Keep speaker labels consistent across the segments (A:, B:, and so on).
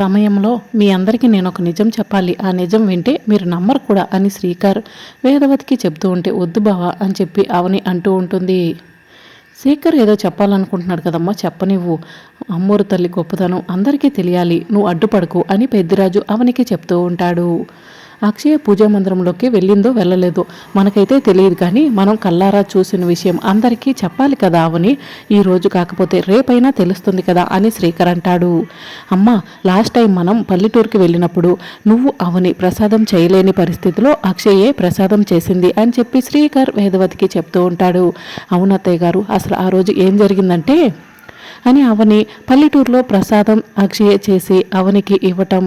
A: సమయంలో మీ అందరికీ నేను ఒక నిజం చెప్పాలి. ఆ నిజం వింటే మీరు నమ్మరు కూడా అని శ్రీకార్ వేదవతికి చెప్తూ ఉంటే వద్దు బావా అని చెప్పి అవని అంటూ ఉంటుంది. శేఖర్ ఏదో చెప్పాలనుకుంటున్నాడు కదమ్మా చెప్పనివ్వు. అమ్మోరు తల్లి గొప్పతనం అందరికీ తెలియాలి. నువ్వు అడ్డుపడకు అని పెద్దిరాజు అవనికి చెప్తూ ఉంటాడు. అక్షయ పూజా మందిరంలోకి వెళ్ళిందో వెళ్ళలేదో. మనకైతే తెలియదు కానీ మనం కల్లారా చూసిన విషయం అందరికీ చెప్పాలి కదా అవని. ఈ రోజు కాకపోతే రేపైనా తెలుస్తుంది కదా అని శ్రీకర్ అంటాడు. అమ్మ లాస్ట్ టైం మనం పల్లెటూరుకి వెళ్ళినప్పుడు నువ్వు అవని ప్రసాదం చేయలేని పరిస్థితిలో అక్షయే ప్రసాదం చేసింది అని చెప్పి శ్రీకర్ వేదవతికి చెప్తూ ఉంటాడు. అవునత్తయ్య గారు అసలు ఆ రోజు ఏం జరిగిందంటే అని అవని పల్లెటూరులో ప్రసాదం అక్షయ చేసి అవనికి ఇవ్వటం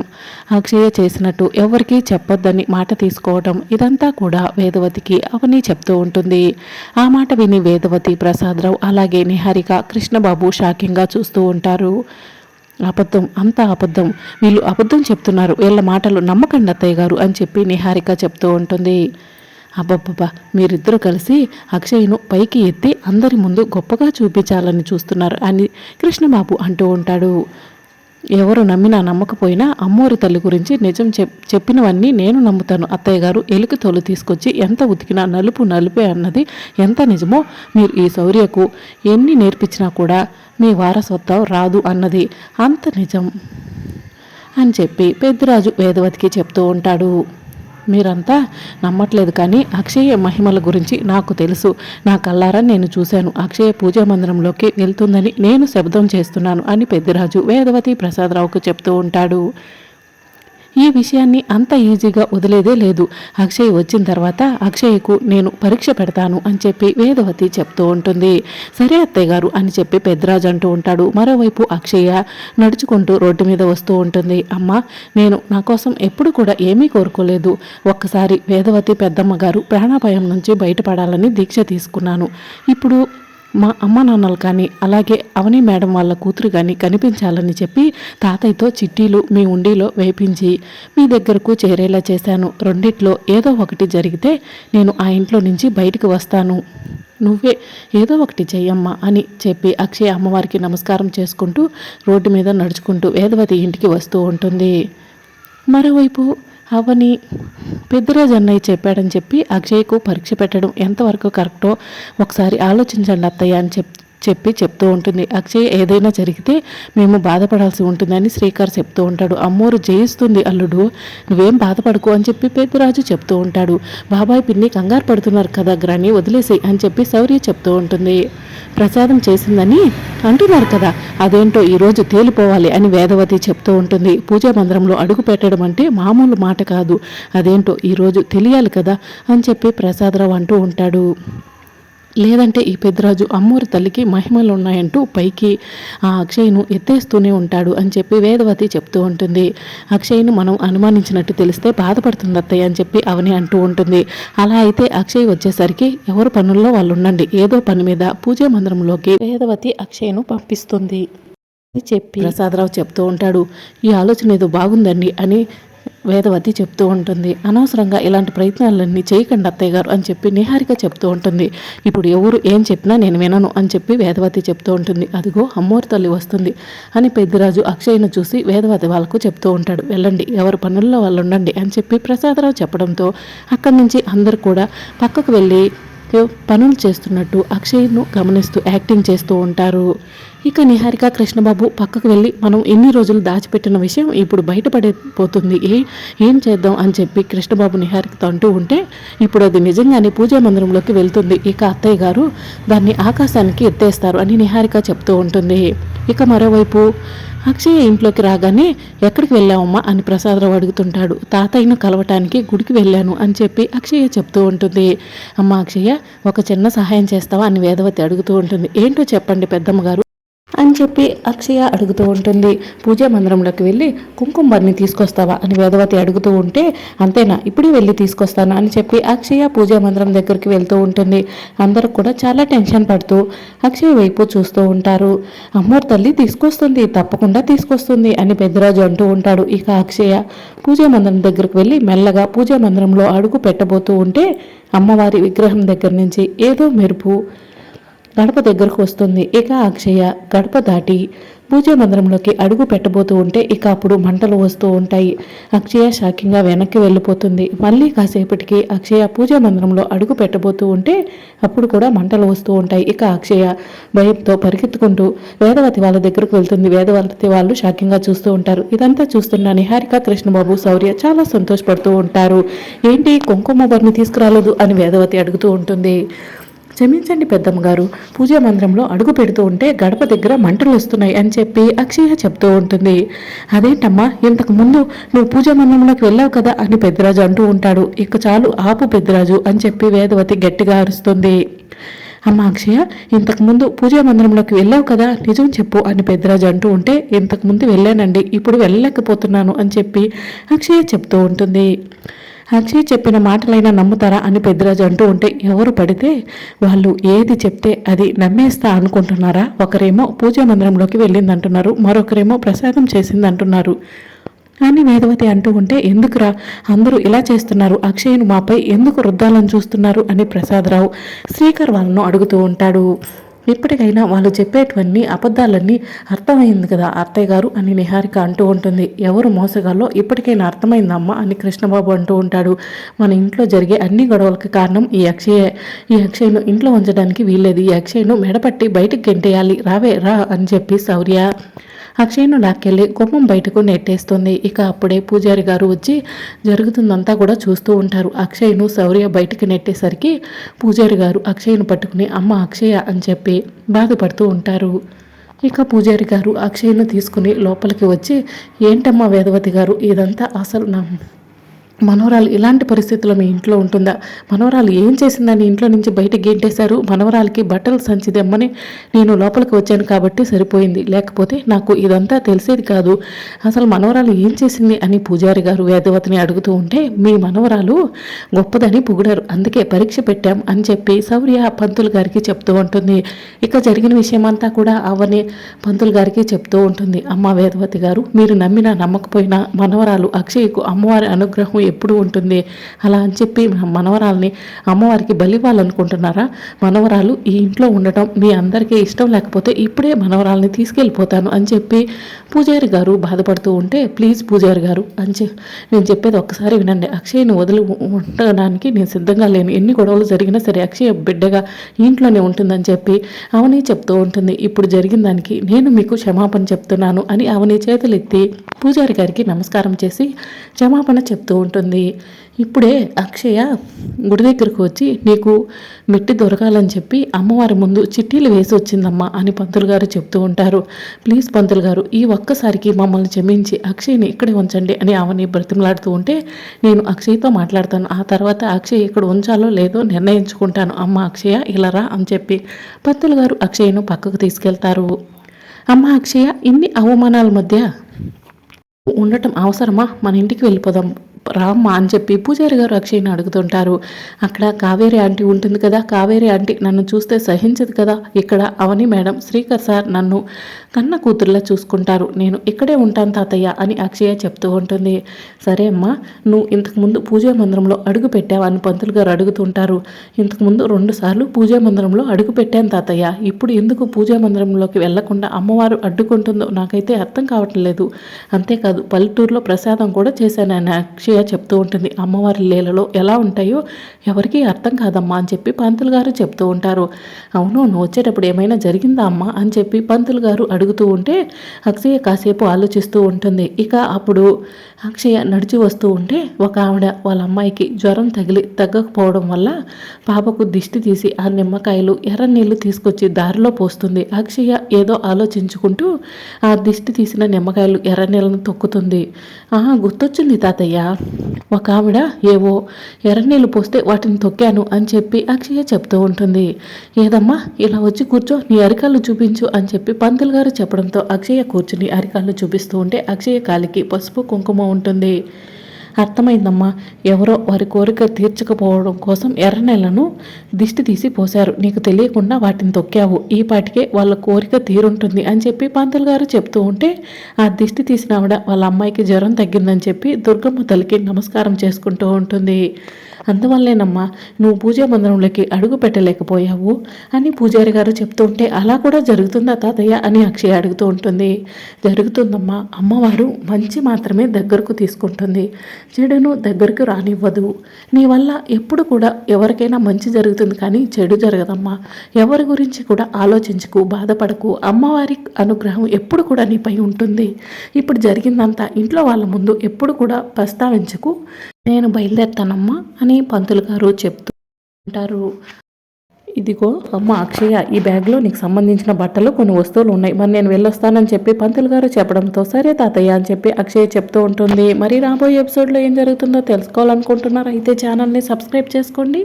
A: అక్షయ చేసినట్టు ఎవరికీ చెప్పొద్దని మాట తీసుకోవటం ఇదంతా కూడా వేదవతికి అవని చెప్తూ ఉంటుంది. ఆ మాట విని వేదవతి ప్రసాదరావు అలాగే నిహారిక కృష్ణబాబు షాకింగ్గా చూస్తూ ఉంటారు. అబద్ధం అంతా అబద్ధం. వీళ్ళు అబద్ధం చెప్తున్నారు. వీళ్ళ మాటలు నమ్మకండి అత్తయ్య గారు అని చెప్పి నిహారిక చెప్తూ ఉంటుంది. అబ్బబ్బబ్బా మీరిద్దరూ కలిసి అక్షయ్ను పైకి ఎత్తి అందరి ముందు గొప్పగా చూపించాలని చూస్తున్నారు అని కృష్ణబాబు అంటూ ఉంటాడు. ఎవరు నమ్మినా నమ్మకపోయినా అమ్మోరి తల్లి గురించి నిజం చెప్ చెప్పినవన్నీ నేను నమ్ముతాను. అత్తయ్య గారు ఎలుక తోలు తీసుకొచ్చి ఎంత ఉతికినా నలుపు నలుపే అన్నది ఎంత నిజమో మీరు ఈ శౌర్యకు ఎన్ని నేర్పించినా కూడా మీ వారసత్వం రాదు అన్నది అంత నిజం అని చెప్పి పెద్దరాజు వేదవతికి చెప్తూ ఉంటాడు. మీరంతా నమ్మట్లేదు కానీ అక్షయ మహిమల గురించి నాకు తెలుసు. నా కల్లారా నేను చూశాను. అక్షయ పూజా మందిరంలోకి వెళ్తుందని నేను శబ్దం చేస్తున్నాను అని పెద్దిరాజు వేదవతి ప్రసాదరావుకు చెప్తూ ఉంటాడు. ఈ విషయాన్ని అంత ఈజీగా వదిలేదే లేదు. అక్షయ్ వచ్చిన తర్వాత అక్షయ్కు నేను పరీక్ష పెడతాను అని చెప్పి వేదవతి చెప్తూ ఉంటుంది. సరే అత్తయ్య గారు అని చెప్పి పెద్దరాజు అంటూ ఉంటాడు. మరోవైపు అక్షయ్య నడుచుకుంటూ రోడ్డు మీద వస్తూ ఉంటుంది. అమ్మ నేను నా కోసం ఎప్పుడు కూడా ఏమీ కోరుకోలేదు. ఒక్కసారి వేదవతి పెద్దమ్మ గారు ప్రాణాపాయం నుంచి బయటపడాలని దీక్ష తీసుకున్నాను. ఇప్పుడు మా అమ్మ నాన్నలు కానీ అలాగే అవని మేడం వాళ్ళ కూతురు కానీ కనిపించాలని చెప్పి తాతయ్యతో చిట్టీలు మీ ఉండిలో వేపించి మీ దగ్గరకు చేరేలా చేశాను. రెండిట్లో ఏదో ఒకటి జరిగితే నేను ఆ ఇంట్లో నుంచి బయటకు వస్తాను. నువ్వే ఏదో ఒకటి చెయ్యమ్మా అని చెప్పి అక్షయ అమ్మవారికి నమస్కారం చేసుకుంటూ రోడ్డు మీద నడుచుకుంటూ వేదవతి ఇంటికి వస్తూ ఉంటుంది. మరోవైపు అవని పెద్దరాజు అన్నయ్య చెప్పాడని చెప్పి అక్షయ్కు పరీక్ష పెట్టడం ఎంతవరకు కరెక్టో ఒకసారి ఆలోచించండి అత్తయ్య అని చెప్ చెప్పి చెప్తూ ఉంటుంది. అక్షయ్ ఏదైనా జరిగితే మేము బాధపడాల్సి ఉంటుందని శ్రీకర్ చెప్తూ ఉంటాడు. అమ్మోరు జయిస్తుంది అల్లుడు. నువ్వేం బాధపడకు అని చెప్పి పెద్దరాజు చెప్తూ ఉంటాడు. బాబాయ్ పిన్ని కంగారు పడుతున్నారు కదా గ్రాని వదిలేసేయి అని చెప్పి శౌర్య చెప్తూ ఉంటుంది. ప్రసాదం చేసిందని అంటున్నారు కదా అదేంటో ఈరోజు తేలిపోవాలి అని వేదవతి చెప్తూ ఉంటుంది. పూజా మందిరంలో అడుగు పెట్టడం అంటే మామూలు మాట కాదు. అదేంటో ఈరోజు తెలియాలి కదా అని చెప్పి ప్రసాదరావు అంటూ ఉంటాడు. లేదంటే ఈ పెద్దరాజు అమ్మూరి తల్లికి మహిమలు ఉన్నాయంటూ పైకి ఆ అక్షయ్ను ఎత్తేస్తూనే ఉంటాడు అని చెప్పి వేదవతి చెప్తూ ఉంటుంది. అక్షయ్ను మనం అనుమానించినట్టు తెలిస్తే బాధపడుతుంది అత్తయ్య అని చెప్పి అవని అంటూ ఉంటుంది. అలా అయితే అక్షయ్ వచ్చేసరికి ఎవరు పనుల్లో వాళ్ళు ఉండండి ఏదో పని మీద పూజా మందిరంలోకి వేదవతి అక్షయ్ను పంపిస్తుంది అని చెప్పి ప్రసాదరావు చెప్తూ ఉంటాడు. ఈ ఆలోచన ఏదో బాగుందండి అని వేదవతి చెప్తూ ఉంటుంది. అనవసరంగా ఇలాంటి ప్రయత్నాలన్నీ చేయకండి అత్తయ్య గారు అని చెప్పి నిహారిక చెప్తూ ఉంటుంది. ఇప్పుడు ఎవరు ఏం చెప్పినా నేను వినను అని చెప్పి వేదవతి చెప్తూ ఉంటుంది. అదిగో అమ్మోరు తల్లి వస్తుంది అని పెద్దిరాజు అక్షయ్ను చూసి వేదవతి వాళ్ళకు చెప్తూ ఉంటాడు. వెళ్ళండి ఎవరి పనుల్లో వాళ్ళు ఉండండి అని చెప్పి ప్రసాదరావు చెప్పడంతో అక్కడి నుంచి అందరు కూడా పక్కకు వెళ్ళి పనులు చేస్తున్నట్టు అక్షయ్ను గమనిస్తూ యాక్టింగ్ చేస్తూ ఉంటారు. ఇక నిహారిక కృష్ణబాబు పక్కకు వెళ్ళి మనం ఎన్ని రోజులు దాచిపెట్టిన విషయం ఇప్పుడు బయటపడిపోతుంది. ఏ ఏం చేద్దాం అని చెప్పి కృష్ణబాబు నిహారికతో అంటూ ఉంటే ఇప్పుడు అది నిజంగానే పూజా మందిరంలోకి వెళ్తుంది. ఇక అత్తయ్య గారు దాన్ని ఆకాశానికి ఎత్తేస్తారు అని నిహారిక చెప్తూ ఉంటుంది. ఇక మరోవైపు అక్షయ ఇంట్లోకి రాగానే ఎక్కడికి వెళ్ళావమ్మా? అని ప్రసాదరావు అడుగుతుంటాడు. తాతయ్యను కలవటానికి గుడికి వెళ్ళాను అని చెప్పి అక్షయ చెప్తూ ఉంటుంది. అమ్మ అక్షయ ఒక చిన్న సహాయం చేస్తావా? అని వేదవతి అడుగుతూ ఉంటుంది. ఏంటో చెప్పండి పెద్దమ్మ గారు. అని చెప్పి అక్షయ అడుగుతూ ఉంటుంది. పూజా మందిరంలోకి వెళ్ళి కుంకుమర్ని తీసుకొస్తావా? అని వేదవతి అడుగుతూ ఉంటే అంతేనా? ఇప్పుడే వెళ్ళి తీసుకొస్తాను? అని చెప్పి అక్షయ పూజా మందిరం దగ్గరికి వెళ్తూ ఉంటుంది. అందరూ కూడా చాలా టెన్షన్ పడుతూ అక్షయ వైపు చూస్తూ ఉంటారు. అమ్మోరు తల్లి తీసుకొస్తుంది తప్పకుండా తీసుకొస్తుంది అని పెద్దరాజు అంటూ ఉంటాడు ఇక అక్షయ. పూజా మందిరం దగ్గరికి వెళ్ళి మెల్లగా పూజా మందిరంలో అడుగు పెట్టబోతూ ఉంటే అమ్మవారి విగ్రహం దగ్గర నుంచి ఏదో మెరుపు గడప దగ్గరకు వస్తుంది. ఇక అక్షయ గడప దాటి పూజా మందిరంలోకి అడుగు పెట్టబోతూ ఉంటే ఇక అప్పుడు మంటలు వస్తూ ఉంటాయి. అక్షయ షాకింగ్గా వెనక్కి వెళ్ళిపోతుంది. మళ్ళీ కాసేపటికి అక్షయ పూజ మందిరంలో అడుగు పెట్టబోతూ ఉంటే అప్పుడు కూడా మంటలు వస్తూ ఉంటాయి. ఇక అక్షయ భయంతో పరిగెత్తుకుంటూ వేదవతి వాళ్ళ దగ్గరకు వెళ్తుంది. వేదవతి వాళ్ళు షాకింగ్గా చూస్తూ ఉంటారు. ఇదంతా చూస్తున్న నిహారిక కృష్ణబాబు శౌర్య చాలా సంతోషపడుతూ ఉంటారు. ఏంటి కుంకుమ బర్ని తీసుకురాలేదు అని వేదవతి అడుగుతూ ఉంటుంది. క్షమించండి పెద్దమ్మ గారు. పూజా మందిరంలో అడుగు పెడుతూ ఉంటే గడప దగ్గర మంటలు వస్తున్నాయి అని చెప్పి అక్షయ చెప్తూ ఉంటుంది. అదేంటమ్మా ఇంతకు ముందు నువ్వు పూజా మందిరంలోకి వెళ్ళావు కదా అని పెద్దరాజు అంటూ ఉంటాడు. ఇక చాలు ఆపు పెద్దరాజు అని చెప్పి వేదవతి గట్టిగా అరుస్తుంది. అమ్మ అక్షయ ఇంతకుముందు పూజా మందిరంలోకి వెళ్ళావు కదా నిజం చెప్పు అని పెద్దరాజు అంటూ ఉంటే ఇంతకుముందు వెళ్ళానండి ఇప్పుడు వెళ్ళలేకపోతున్నాను అని చెప్పి అక్షయ చెప్తూ ఉంటుంది. అక్షయ్ చెప్పిన మాటలైనా నమ్ముతారా అని పెద్దరాజు అంటూ ఉంటే ఎవరు పడితే వాళ్ళు ఏది చెప్తే అది నమ్మేస్తా అనుకుంటున్నారా? ఒకరేమో పూజా మందిరంలోకి వెళ్ళిందంటున్నారు మరొకరేమో ప్రసాదం చేసిందంటున్నారు అని వేదవతి అంటూ ఉంటే ఎందుకురా అందరూ ఇలా చేస్తున్నారు? అక్షయ్ను మాపై ఎందుకు రుద్దాలని చూస్తున్నారు? అని ప్రసాదరావు శ్రీకర్ వాళ్ళను అడుగుతూ ఉంటాడు. ఇప్పటికైనా వాళ్ళు చెప్పేటువంటి అబద్ధాలన్నీ అర్థమైంది కదా అత్తయ్య గారు అని నిహారిక అంటూ ఉంటుంది. ఎవరు మోసగాలో ఇప్పటికైనా అర్థమైందమ్మా అని కృష్ణబాబు అంటూ ఉంటాడు. మన ఇంట్లో జరిగే అన్ని గొడవలకు కారణం ఈ అక్షయే. ఈ అక్షయ్ను ఇంట్లో ఉంచడానికి వీల్లేదు. ఈ అక్షయ్ను మెడపట్టి బయటికి గెంటేయాలి. రావే రా అని చెప్పి శౌర్య. అక్షయ్ను లాక్కెళ్ళి గుమ్మం బయటకు నెట్టేస్తుంది. ఇక అప్పుడే పూజారి గారు వచ్చి జరుగుతుందంతా కూడా చూస్తూ ఉంటారు. అక్షయ్ను శౌర్య బయటకు నెట్టేసరికి పూజారి గారు అక్షయ్ను పట్టుకుని అమ్మ అక్షయ అని చెప్పి బాధపడుతూ ఉంటారు. ఇక పూజారి గారు అక్షయ్ను తీసుకుని లోపలికి వచ్చి ఏంటమ్మా వేదవతి గారు ఇదంతా అసలు నా మనవరాలు ఇలాంటి పరిస్థితుల్లో మీ ఇంట్లో ఉంటుందా? మనవరాలు ఏం చేసిందని ఇంట్లో నుంచి బయటకు గెంటేశారు. మనవరాలకి బట్టలు సంచి దెమ్మని నేను లోపలికి వచ్చాను కాబట్టి సరిపోయింది. లేకపోతే నాకు ఇదంతా తెలిసేది కాదు. అసలు మనవరాలు ఏం చేసింది అని పూజారి గారు వేదవతిని అడుగుతూ ఉంటే మీ మనవరాలు గొప్పదని పొగిడారు. అందుకే పరీక్ష పెట్టాం అని చెప్పి సౌర్య పంతులు గారికి చెప్తూ ఉంటుంది. ఇక జరిగిన విషయమంతా కూడా అవని పంతులు గారికి చెప్తూ ఉంటుంది. అమ్మ వేదవతి గారు మీరు నమ్మినా నమ్మకపోయినా మనవరాలు అక్షయ్కు అమ్మవారి అనుగ్రహం ఎప్పుడు ఉంటుంది? అలా అని చెప్పి మనవరాల్ని అమ్మవారికి బలివ్వాలనుకుంటున్నారా? మనవరాలు ఈ ఇంట్లో ఉండటం మీ అందరికీ ఇష్టం లేకపోతే ఇప్పుడే మనవరాల్ని తీసుకెళ్ళిపోతాను అని చెప్పి పూజారి గారు బాధపడుతూ ఉంటే ప్లీజ్ పూజారి గారు అని చెప్పి నేను చెప్పేది ఒక్కసారి వినండి. అక్షయ్ని వదిలి ఉండడానికి నేను సిద్ధంగా లేను. ఎన్ని గొడవలు జరిగినా సరే అక్షయ్ బిడ్డగా ఇంట్లోనే ఉంటుందని చెప్పి అవని చెప్తూ ఉంటుంది. ఇప్పుడు జరిగిన దానికి నేను మీకు క్షమాపణ చెప్తున్నాను అని అవని చేతులెత్తి పూజారి గారికి నమస్కారం చేసి క్షమాపణ చెప్తూ ఉంటుంది. ఇప్పుడే అక్షయ గుడి దగ్గరకు వచ్చి నీకు మెట్టి దొరకాలని చెప్పి అమ్మవారి ముందు చిట్టీలు వేసి వచ్చిందమ్మా అని పంతులు గారు చెప్తూ ఉంటారు. ప్లీజ్ పంతులు గారు ఈ ఒక్కసారికి మమ్మల్ని క్షమించి అక్షయ్ని ఇక్కడే ఉంచండి అని ఆమెని బ్రతిమలాడుతూ ఉంటే నేను అక్షయ్తో మాట్లాడతాను. ఆ తర్వాత అక్షయ్ ఇక్కడ ఉంచాలో లేదో నిర్ణయించుకుంటాను. అమ్మ అక్షయ ఇలా రా అని చెప్పి పంతులు గారు అక్షయ్ను పక్కకు తీసుకెళ్తారు. అమ్మ అక్షయ ఇన్ని అవమానాల మధ్య ఉండటం అవసరమా? మన ఇంటికి వెళ్ళిపోదాం. రామ్మా అని చెప్పి పూజారి గారు అక్షయ్ని అడుగుతుంటారు. అక్కడ కావేరి ఆంటీ ఉంటుంది కదా కావేరి ఆంటీ నన్ను చూస్తే సహించదు కదా ఇక్కడ అవని మేడం శ్రీకర్ సార్ నన్ను కన్న కూతురులా చూసుకుంటారు. నేను ఇక్కడే ఉంటాను తాతయ్య అని అక్షయ చెప్తూ ఉంటుంది. సరే అమ్మా నువ్వు ఇంతకుముందు పూజా మందిరంలో అడుగు పెట్టావని పంతులు గారు అడుగుతుంటారు. ఇంతకుముందు రెండు సార్లు పూజా మందిరంలో అడుగు పెట్టాను తాతయ్య. ఇప్పుడు ఎందుకు పూజా మందిరంలోకి వెళ్ళకుండా అమ్మవారు అడ్డుకుంటుందో నాకైతే అర్థం కావట్లేదు. అంతేకాదు పల్లెటూరులో ప్రసాదం కూడా చేశాను అని అక్షయ చెప్తూ ఉంటుంది. అమ్మవారి లీలలో ఎలా ఉంటాయో ఎవరికీ అర్థం కాదమ్మా అని చెప్పి పంతులు గారు చెప్తూ ఉంటారు. అవును నువ్వు వచ్చేటప్పుడు ఏమైనా జరిగిందా అమ్మా అని చెప్పి పంతులు గారు అడుగుతూ ఉంటే అక్షయ కాసేపు ఆలోచిస్తూ ఉంటుంది. ఇక అప్పుడు అక్షయ నడిచి వస్తూ ఉంటే ఒక ఆవిడ వాళ్ళ అమ్మాయికి జ్వరం తగిలి తగ్గకపోవడం వల్ల పాపకు దిష్టి తీసి ఆ నిమ్మకాయలు ఎర్ర నీళ్ళు తీసుకొచ్చి దారిలో పోస్తుంది. అక్షయ ఏదో ఆలోచించుకుంటూ ఆ దిష్టి తీసిన నిమ్మకాయలు ఎర్ర నీళ్ళను తొక్కుతుంది. ఆహా గుర్తొచ్చింది తాతయ్య. ఒక ఆవిడ ఏవో ఎర్రనీళ్ళు పోస్తే వాటిని తొక్కాను అని చెప్పి అక్షయ చెప్తూ ఉంటుంది. ఏదమ్మా ఇలా వచ్చి కూర్చో నీ అరికాళ్ళు చూపించు అని చెప్పి పంతులు గారు చెప్పడంతో అక్షయ కూర్చుని అరికాళ్ళు చూపిస్తూ ఉంటే అక్షయ కాలికి పసుపు కుంకుమ ఉంటుంది. అర్థమైందమ్మా. ఎవరో వారి కోరిక తీర్చకపోవడం కోసం ఎర్రనెలను దిష్టి తీసి పోశారు. నీకు తెలియకుండా వాటిని తొక్కావు. ఈ పాటికే వాళ్ళ కోరిక తీరుంటుంది అని చెప్పి పంతులు గారు చెప్తూ ఉంటే ఆ దిష్టి తీసిన ఆవిడ వాళ్ళ అమ్మాయికి జ్వరం తగ్గిందని చెప్పి దుర్గమ్మ తల్లికి నమస్కారం చేసుకుంటూ ఉంటుంది. అందువల్లేనమ్మా నువ్వు పూజా మందిరంలోకి అడుగు పెట్టలేకపోయావు అని పూజారి గారు చెప్తుంటే అలా కూడా జరుగుతుందా తాతయ్య అని అక్షయ అడుగుతూ ఉంటుంది. జరుగుతుందమ్మా అమ్మవారు మంచి మాత్రమే దగ్గరకు తీసుకుంటుంది. చెడును దగ్గరకు రానివ్వదు. నీ వల్ల ఎప్పుడు కూడా ఎవరికైనా మంచి జరుగుతుంది కానీ చెడు జరగదమ్మా. ఎవరి గురించి కూడా ఆలోచించకు బాధపడకు. అమ్మవారి అనుగ్రహం ఎప్పుడు కూడా నీపై ఉంటుంది. ఇప్పుడు జరిగిందంతా ఇంట్లో వాళ్ళ ముందు ఎప్పుడు కూడా ప్రస్తావించకు నేను బయలుదేరుతానమ్మా అని పంతులు గారు చెప్తూ ఉంటారు. ఇదిగో అమ్మ అక్షయ ఈ బ్యాగ్లో నీకు సంబంధించిన బట్టలు కొన్ని వస్తువులు ఉన్నాయి. మరి నేను వెళ్ళొస్తానని చెప్పి పంతులు గారు చెప్పడంతో సరే తాతయ్య అని చెప్పి అక్షయ చెప్తూ ఉంటుంది. మరి రాబోయే ఎపిసోడ్లో ఏం జరుగుతుందో తెలుసుకోవాలనుకుంటున్నారు? అయితే ఛానల్ని సబ్స్క్రైబ్ చేసుకోండి.